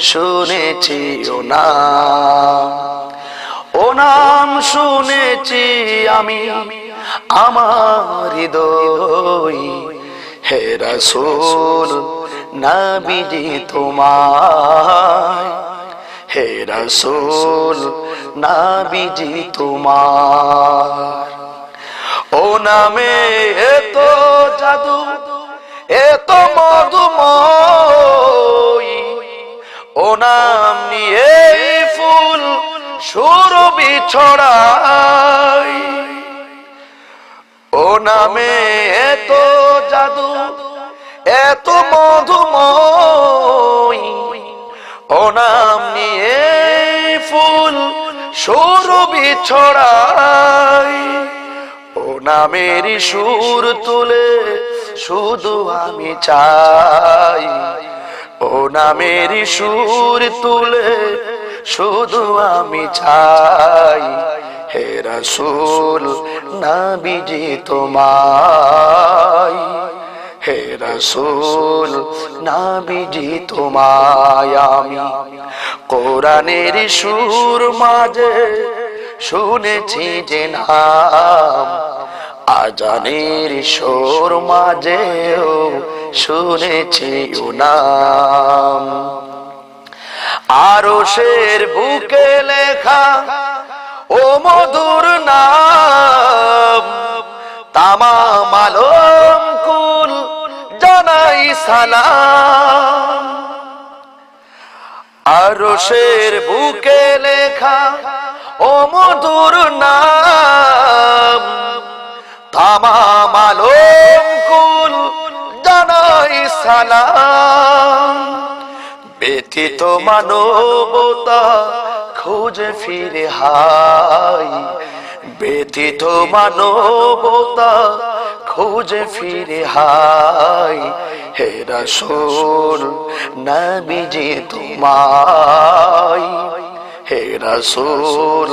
শুনেছি ও নাম ও নাম শুনেছি আমি, আমার হৃদয়। হে রসুল, নবীজি তোমায়। হে রসুল, নবীজি তোমার ও নামে এত জাদু। নাম নিয়ে ফুল সুরবি ছড়াই। ও নামে এত জাদু, এত মধুময়। ও নাম নিয়ে ফুল সুরবি ছড়াই। ও নামের সুর তুলে শুধু আমি চাই। ও নামের সুর তুলে শুধু আমি চাই। হে রসুল, নাবিজি তোমায়। হে রসুল, নাবিজি তোমায় আমি। কোরআনের সুর মাঝে শুনেছি যে নাম। আজানের সুর মাঝেও শুনেছি ও নাম আরও শের বুকে লেখা ও মধুর নাম। তামাম আলম কুল জানাই সালাম। আরও শের বুকে লেখা ও মধুর নাম। সালাম। ব্যতীত মানবতা খোঁজে ফিরে হাই। ব্যতীত মানবতা খোঁজে ফিরে হাই। হে রসুল নবীজি তোমায়। হে রসুল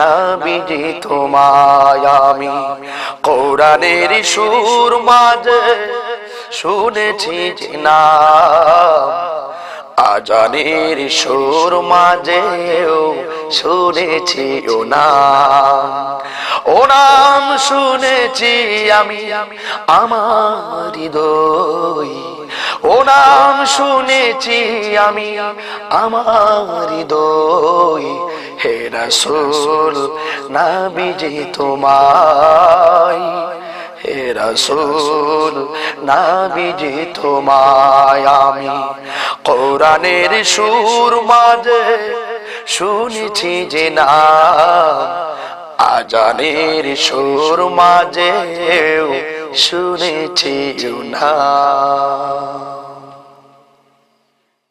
নবীজি তোমায় আমি। কোরআনের সুর মাঝে শুনেছি না আজানের সুর মাঝেও শুনেছি ও নাম ও নাম শুনেছি আমি আমার হৃদয়। ও নাম শুনেছি আমি আমার হৃদয়। হে রসুল, নাবিজি তোমায়। হে রসুল, নাবিজি তোমায় আমি কোরআনের সুর মাঝে শুনেছি যে না আজানের সুর মাঝে শুনেছি না